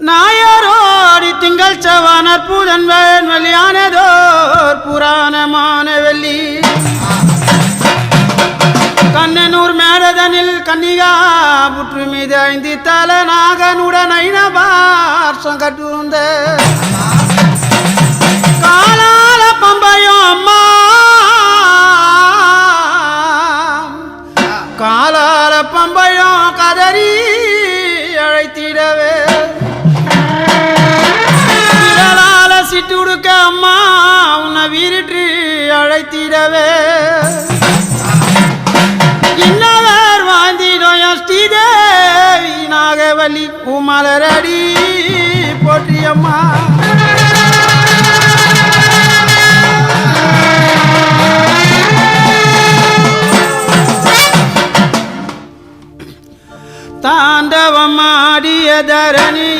நாயாரோடி திங்கள் சவானர் பூதன் வெளியானதோர் புராணமான வெள்ளி. கண்ணனூர் மேடதனில் கன்னிகா புற்று மீது ஐந்து தலநாகனுடன் ஐநபார் சங்கட்டுந்த ஆயிரவே இன்னவர் வாழ்ந்திடோய ஸ்ரீதேவி நாகவலி உமலரடி போற்றியம்மா. தாண்டவமாடிய தரணி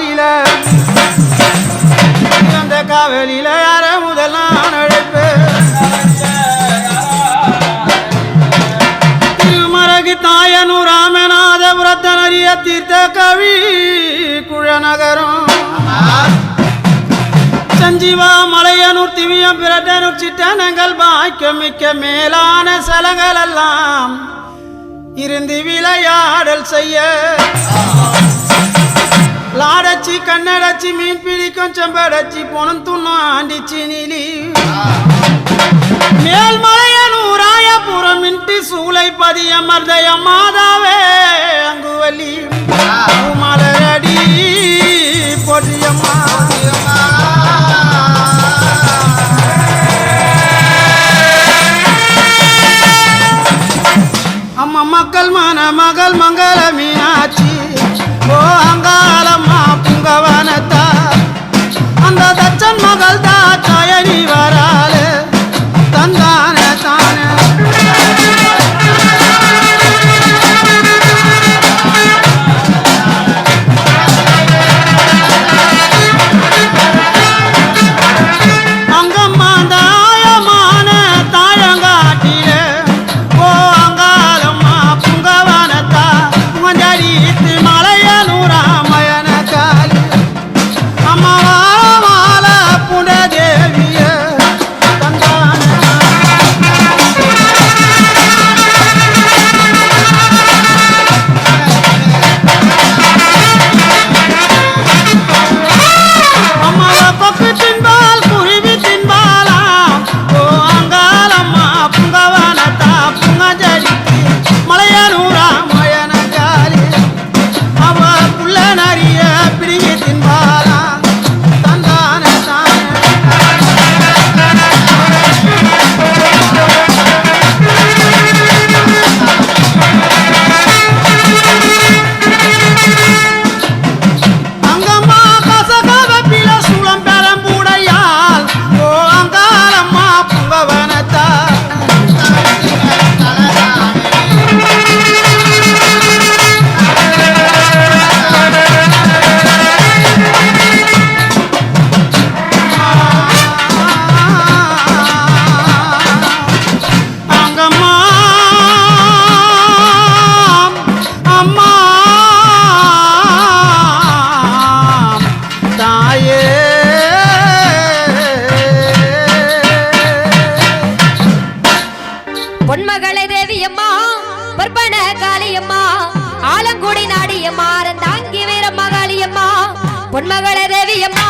காவலில. அந்த காவலில யார முதல் நான் அழைப்பு? திருமரகு தாயனு ராமநாதபுரத்தனரிய தீர்த்த கவி குழநகரம். சஞ்சீவா மலையனூர் திவியம் பிரட்டனூர் சிட்டனங்கள் பாய்க்க மிக்க மேலான சலங்கள் எல்லாம் இருந்து விளையாடல் செய்ய. லாடச்சி கண்ணடச்சி மீன் பிடிக்கும் செம்படச்சி பொணம் துண்ணும் ஆண்டிச்சி நீலி. மேல்மலையனூராயபுரம் இன்ட்டு சூளை பதிய மர்தய மாதாவே அங்குவலி மலரடி பொடியம்மா பொன்மகளை தேவியம்மா பொற்பன காளியம்மா ஆலங்குடி நாடியம்மா தாங்கி மகாளி அம்மா பொன்மகளை தேவியம்மா